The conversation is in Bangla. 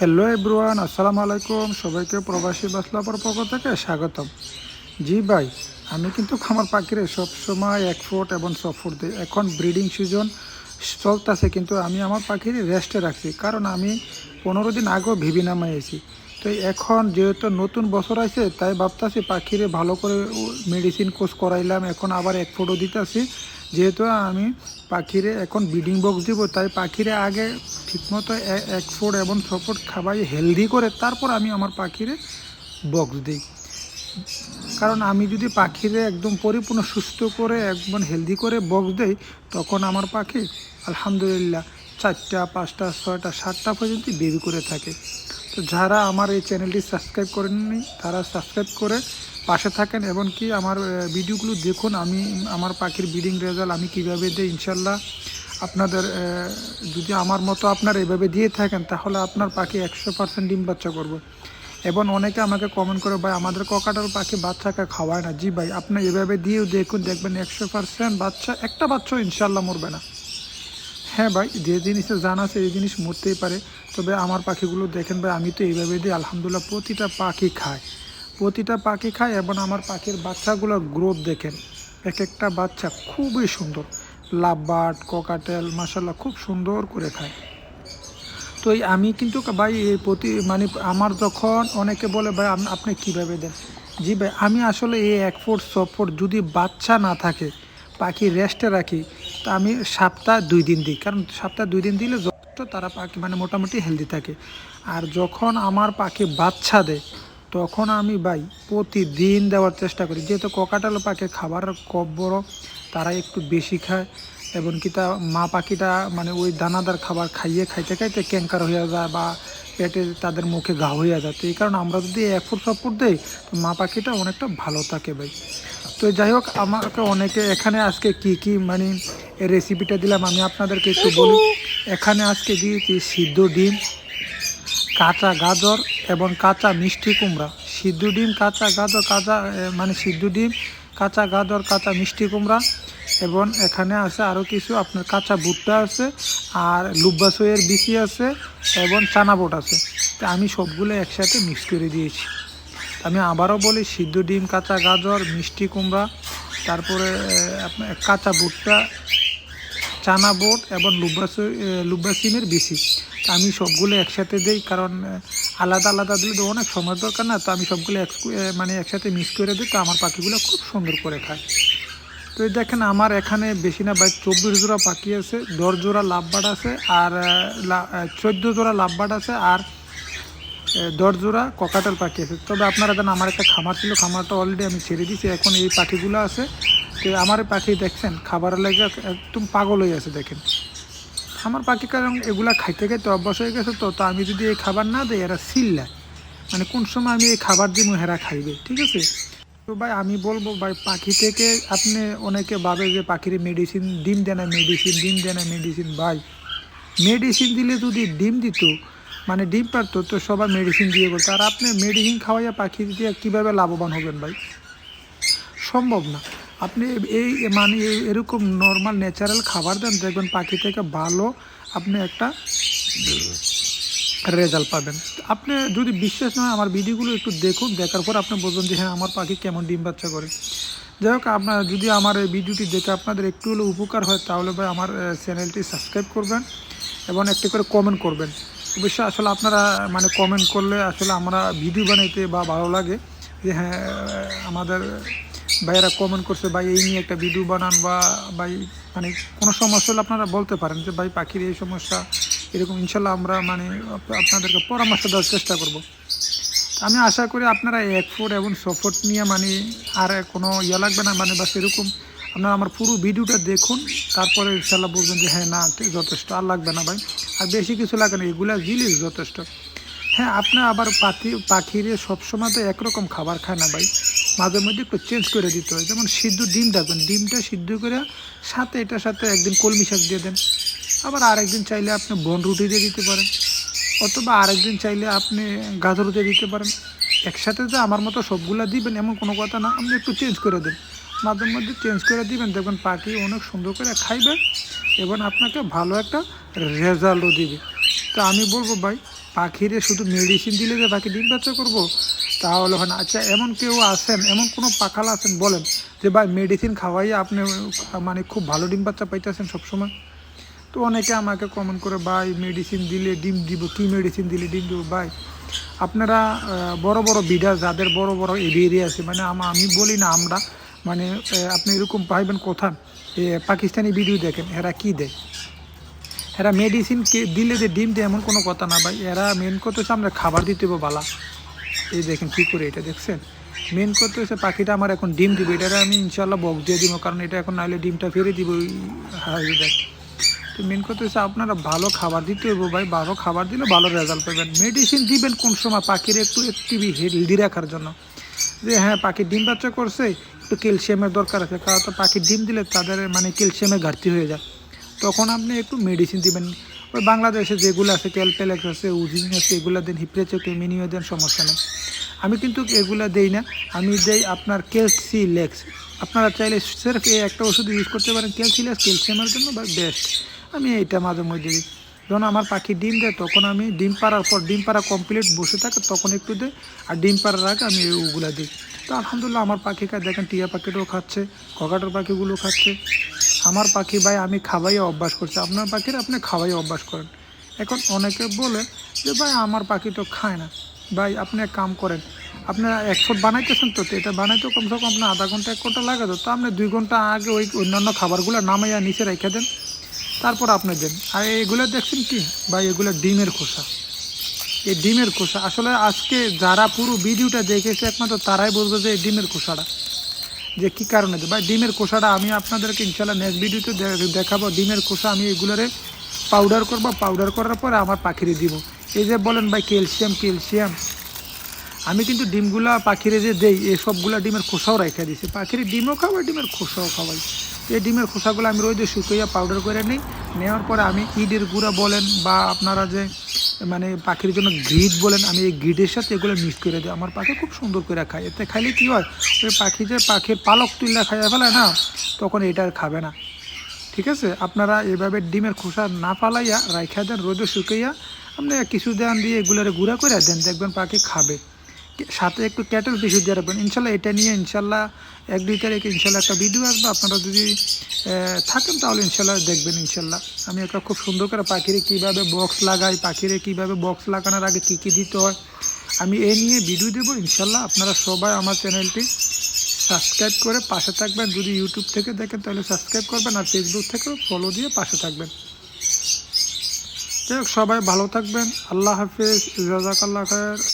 হ্যালো এব্রুয়ান আসসালামু আলাইকুম। সবাইকে প্রবাসী বাসলাপার পক্ষ থেকে স্বাগতম। জি ভাই, আমি কিন্তু খামার পাখিরে সবসময় এক ফুট এবং ছ ফুট দিই। এখন ব্রিডিং সিজন চলতেছে, কিন্তু আমি আমার পাখির রেস্টে রাখছি। কারণ আমি পনেরো দিন আগেও ভিবি নামাইছি তো এখন যেহেতু নতুন বছর আছে তাই ভাবতাছি পাখিরে ভালো করে মেডিসিন কোর্স করাইলাম। এখন আবার এক ফুটও দিতেছি। যেহেতু আমি পাখিরে এখন ব্রিডিং বক্স দিব, তাই পাখিরে আগে ঠিকমতো এক ফুট এবং ছ খাবাই হেলদি করে তারপর আমি আমার পাখিরে বক্স দিই। কারণ আমি যদি পাখিরে একদম পরিপূর্ণ সুস্থ করে একদম হেলদি করে বক্স দেই, তখন আমার পাখি আলহামদুলিল্লাহ চারটা, পাঁচটা, ছয়টা, সাতটা পর্যন্ত বেবি করে থাকে। তো যারা আমার এই চ্যানেলটি সাবস্ক্রাইব করেননি, তারা সাবস্ক্রাইব করে পাশে থাকেন এবং কি আমার ভিডিওগুলো দেখুন, আমি, আমার পাখির ব্রিডিং রেজাল্ট আমি কীভাবে দিই, ইনশাল্লাহ। আপনাদের যদি আমার মতো আপনারা এভাবে দিয়ে থাকেন, তাহলে আপনার পাখি একশো পার্সেন্ট ডিম বাচ্চা করবে। এবং অনেকে আমাকে কমেন্ট করে, ভাই, আমাদের ককাটার পাখি বাচ্চাকে খাওয়ায় না? জি, ভাই, আপনি এভাবে দিয়েও দেখুন, দেখবেন একশো পার্সেন্ট বাচ্চা, একটা বাচ্চাও ইনশাল্লাহ মরবে না। হ্যাঁ ভাই, যে জিনিসে জানা আছে, এই জিনিস মরতেই পারে। তবে আমার পাখিগুলো দেখেন, ভাই, আমি তো এইভাবে দিই, আলহামদুলিল্লাহ, প্রতিটা পাখি খায়। প্রতিটা পাখি খায় এবং আমার পাখির বাচ্চাগুলোর গ্রোথ দেখেন। এক একটা বাচ্চা খুবই সুন্দর। লাভবার্ড ককাটেল মাসাল্লাহ খুব সুন্দর করে খায়। তো এই আমি কিন্তু ভাই, এই প্রতি মানে আমার যখন অনেকে বলে, ভাই আপ- আপনি কীভাবে দেন? জি ভাই, আমি আসলে এই এক ফুট, ছ ফুট যদি বাচ্চা না থাকে, পাখি রেস্টে রাখি, তা আমি সপ্তাহ দুই দিন দিই। কারণ সপ্তাহ দুই দিন দিলে যথেষ্ট তারা পাখি মানে মোটামুটি হেলদি থাকে। আর যখন আমার পাখি বাচ্চা দেয় তখন আমি ভাই প্রতিদিন দেওয়ার চেষ্টা করি। যেহেতু ককাটালো পাখি খাবার কম বড় তারা একটু বেশি খায় এবং কি তা মা পাখিটা মানে ওই দানাদার খাবার খাইয়ে খাইতে খাইতে ক্যাঙ্কার হয়ে যায় বা পেটে তাদের মুখে ঘা হয়ে যায়। তো এই কারণে আমরা যদি এক ফুট দিই, তো মা পাখিটা অনেকটা ভালো থাকে ভাই। তো যাই হোক, আমাকে অনেকে এখানে আজকে কি কি মানে রেসিপিটা দিলাম আমি আপনাদেরকে একটু বলি। এখানে আজকে দিয়েছি সিদ্ধ ডিম। কাঁচা গাজর এবং কাঁচা মিষ্টি কুমড়া। সিদ্ধ ডিম, কাঁচা গাজর, কাঁচা মানে সিদ্ধ ডিম, কাঁচা গাজর, কাঁচা মিষ্টি কুমড়া এবং এখানে আছে আরও কিছু আপনার কাঁচা ভুট্টা আছে আর লুব্বাসইয়ের বিচি আছে এবং চানা বোট আছে। তো আমি সবগুলো একসাথে মিক্স করে দিয়েছি। আমি আবারও বলি, সিদ্ধ ডিম, কাঁচা গাজর, মিষ্টি কুমড়া, তারপরে আপনার কাঁচা ভুট্টা চানা বোট এবং লুব্বা লুব্বা সিমের বিসি আমি সবগুলো একসাথে দিই কারণ আলাদা আলাদা দিলে তো অনেক সময় দরকার না। তো আমি সবগুলো এক মানে একসাথে মিক্স করে দিই, তো আমার পাখিগুলো খুব সুন্দর করে খায়। তো এই দেখেন আমার এখানে বেশি না, ভাই, চব্বিশ জোড়া পাখি আছে, দশ জোড়া লাভবাট আছে আর চোদ্দ জোড়া লাভবাট আছে আর দশ জোড়া ককাটেল পাখি আছে। তবে আপনারা জানেন, আমার একটা খামার ছিল, খামারটা অলরেডি আমি ছেড়ে দিয়েছি। এখন এই পাখিগুলো আছে। তো আমার পাখি দেখছেন খাবার লাগে একদম পাগল হয়ে আছে, দেখেন। আমার পাখি কারণ এগুলা খাইতে খাইতে অভ্যাস হয়ে গেছে তো তো আমি যদি এই খাবার না দিই, এরা সিল্লায় মানে কোন সময় আমি এই খাবার দিব হেরা খাইবে, ঠিক আছে? তো ভাই, আমি বলব ভাই, পাখি থেকে আপনি অনেকে ভাবে যে পাখির মেডিসিন ডিম দেয় না মেডিসিন ডিম দেয় না মেডিসিন ভাই মেডিসিন দিলে যদি ডিম দিত মানে ডিম পারতো, তো সবাই মেডিসিন দিয়ে বলতো। আর আপনি মেডিসিন খাওয়াইয়া পাখি দিয়ে কীভাবে লাভবান হবেন ভাই? সম্ভব না। আপনি এই মানে এরকম নর্মাল ন্যাচারাল খাবার দেন, দেখবেন পাখি থেকে ভালো আপনি একটা রেজাল্ট পাবেন। আপনি যদি বিশ্বাস না হয় আমার ভিডিওগুলো একটু দেখুন, দেখার পর আপনি বলবেন যে হ্যাঁ আমার পাখি কেমন ডিম বাচ্চা করে। যাই হোক, আপনার, যদি আমার এই ভিডিওটি দেখে আপনাদের একটু হলেও উপকার হয়, তাহলে ভাই আমার চ্যানেলটি সাবস্ক্রাইব করবেন এবং একটি করে কমেন্ট করবেন। অবশ্যই আসলে আপনারা মানে কমেন্ট করলে আসলে আমরা ভিডিও বানাইতে বা ভালো লাগে যে হ্যাঁ আমাদের ভাইয়েরা কমেন্ট করছে, ভাই, এই নিয়ে একটা ভিডিও বানান বা, ভাই মানে কোনো সমস্যা হলে আপনারা বলতে পারেন যে, ভাই, পাখির এই সমস্যা, এরকম ইনশাল্লাহ আমরা মানে আপনাদেরকে পরামর্শ দেওয়ার চেষ্টা করব। আমি আশা করি আপনারা এক ফুট এবং ছ ফুট নিয়ে মানে আর কোনো ইয়ে লাগবে না মানে বা সেরকম আপনারা আমার পুরো ভিডিওটা দেখুন, তারপরে ইনশাল্লাহ বলবেন যে হ্যাঁ না, যথেষ্ট, আর লাগবে না, ভাই। আর বেশি কিছু লাগে না, এগুলা জিনিস যথেষ্ট। হ্যাঁ আপনি আবার পাখি, পাখিরে সবসময় তো একরকম খাবার খায় না, ভাই। মাঝে মধ্যে একটু চেঞ্জ করে দিতে হয়। যেমন সিদ্ধ ডিম থাকবেন ডিমটা সিদ্ধ করে সাথে এটার সাথে একদিন কলমি শাক দিয়ে দেন। আবার আরেকদিন চাইলে আপনি বন রুটি দিয়ে দিতে পারেন, অথবা আরেকদিন চাইলে আপনি গাজর দিয়ে দিতে পারেন। একসাথে যে আমার মতো সবগুলা দিবেন এমন কোনো কথা না, আপনি একটু চেঞ্জ করে দেন। মাঝে মধ্যে চেঞ্জ করে দিবেন, দেখবেন পাখি অনেক সুন্দর করে খাইবে এবং আপনাকে ভালো একটা রেজাল্টও দিবে। তো আমি বলব ভাই পাখিরে শুধু মেডিসিন দিলে যে পাখি ডিম বাচ্চা করব তাহলে হয় না। আচ্ছা এমন কেউ আছেন এমন কোনো পাখালা আছেন বলেন যে ভাই মেডিসিন খাওয়াই আপনি মানে খুব ভালো ডিম বাচ্চা পাইতেছেন সবসময়? তো অনেকে আমাকে কমেন্ট করে ভাই মেডিসিন দিলে ডিম দিব কি মেডিসিন দিলে ডিম দিব ভাই? আপনারা বড় বড় বিডার যাদের বড় বড় এরিয়া আছে মানে আমা- বলি না আমরা মানে আপনি এরকম পাইবেন কোথা এ, পাকিস্তানি ভিডিও দেখেন এরা কি দেয়? এরা মেডিসিন দিলে যে ডিম দেয় এমন কোনো কথা না ভাই। এরা মেন কথা হচ্ছে আমরা খাবার দিতে বালা। এই দেখেন কী করে এটা দেখছেন? মেন কথা হচ্ছে পাখিটা আমার এখন ডিম দিবে। এটা আমি ইনশাল্লাহ বক দিয়ে দিব, কারণ এটা এখন নাহলে ডিমটা ফেরে দিব। ওই হাজিদার তো মেন কথা হচ্ছে আপনারা ভালো খাবার দিতে হবে ভাই। ভালো খাবার দিলে ভালো রেজাল্ট পাবেন। মেডিসিন দিবেন কোন সময়? পাখির একটু অ্যাক্টিভ হেলদি রাখার জন্য। যে হ্যাঁ পাখি ডিম বাচ্চা করছে, একটু ক্যালসিয়ামের দরকার আছে। কারণ তো পাখির ডিম দিলে তাদের মানে ক্যালসিয়ামের ঘাটতি হয়ে যায়। তখন আপনি একটু মেডিসিন দিবেন। ওই বাংলাদেশে যেগুলো আছে ক্যালপেলেক্স আছে উজিং আছে, এগুলো দেন হিপ্রেচকে মিনিও দেন, সমস্যা নেই। আমি কিন্তু এগুলা দেই না, আমি দেই আপনার ক্যালসি লেক্স আপনারা চাইলে সেরফ এই একটা ওষুধ ইউজ করতে পারেন ক্যালসিলেক্স ক্যালসিয়ামের জন্য বা বেস্ট আমি এইটা মাঝে মধ্যে দিই। যখন আমার পাখি ডিম দেয়, তখন আমি ডিম পাড়ার পর, ডিম পাড়া কমপ্লিট বসে থাকে, তখন একটু দিই। আর ডিম পাড়ার আগে আমি ওগুলা দিই। তো আলহামদুলিল্লাহ, আমার পাখিকে দেখেন, টিয়া পাখিটাও খাচ্ছে, ককাটার পাখিগুলো খাচ্ছে। আমার পাখি ভাই আমি খাওয়াই অভ্যাস করছি। আপনার পাখির আপনি খাওয়াই অভ্যাস করেন। এখন অনেকে বলে যে, ভাই, আমার পাখি তো খায় না। ভাই, আপনি এক কাম করেন, আপনারা এক ফুট বানাইতেছেন তো এটা বানাইতে কমসে কম আপনার আধা ঘণ্টা, এক ঘণ্টা লাগে তো। তো আপনি দুই ঘণ্টা আগে ওই অন্যান্য খাবারগুলো নামাইয়া নিচে রেখে দেন, তারপর আপনি দেন। আর এগুলো দেখছেন কি? ভাই, এগুলো ডিমের খোসা। এই ডিমের খোসা, আসলে আজকে যারা পুরো ভিডিওটা দেখেছে একমাত্র তারাই বলবে যে, এই ডিমের খোসাটা। যে কী কারণে? ভাই, ডিমের খোসাটা আমি আপনাদেরকে ইনশাল্লাহ নেক্সট ভিডিওতে দেখাবো। ডিমের খোসা আমি এগুলোরে পাউডার করব। পাউডার করার পরে আমার পাখিরে দিব। এই যে বলেন ভাই ক্যালসিয়াম ক্যালসিয়াম আমি কিন্তু ডিমগুলা পাখিরে যে দেই, এই ডিমের খোসাও রেখে দিছি। পাখির ডিমও খাওয়াই, ডিমের খোসাও খাওয়াই। এই ডিমের খোসাগুলো আমি রোদে শুকিয়ে পাউডার করে নিই। নেওয়ার পরে আমি ইডের গুঁড়া বলেন বা আপনারা যে মানে পাখির জন্য গ্রিড বলেন, আমি এই গ্রিডের সাথে এগুলো মিক্স করে দিই। আমার পাখি খুব সুন্দর করে খায়। এতে খাইলে কী হয়? ওই পাখি যে পাখির পালক তুললে খাইয়া ফেলে না, তখন এটা আর খাবে না। ঠিক আছে? আপনারা এভাবে ডিমের খোসা না ফালাইয়া, রাইখা দেন, রোদে শুকাইয়া, আপনি কিছু দেন দিয়ে এগুলোরে গুঁড়া করে দেন, দেখবেন পাখি খাবে। সাথে একটু ক্যাটেল পিছু দিয়ে রাখবেন। ইনশাল্লাহ এটা নিয়ে ইনশাল্লাহ এক, দুই তারিখে ইনশাল্লাহ একটা ভিডিও আসবে। আপনারা যদি থাকেন তাহলে ইনশাল্লাহ দেখবেন ইনশাল্লাহ। আমি একটা খুব সুন্দর করে পাখিরে কীভাবে বক্স লাগাই, পাখিরে কীভাবে বক্স লাগানোর আগে কী কী দিতে হয়, আমি এ নিয়ে ভিডিও দেবো। ইনশাল্লাহ আপনারা সবাই আমার চ্যানেলটি সাবস্ক্রাইব করে পাশে থাকবেন। যদি ইউটিউব থেকে দেখেন তাহলে সাবস্ক্রাইব করবেন আর ফেসবুক থেকেও ফলো দিয়ে পাশে থাকবেন। যাই হোক, সবাই ভালো থাকবেন। আল্লাহ হাফিজ। জাজাকাল্লাহ খায়ের।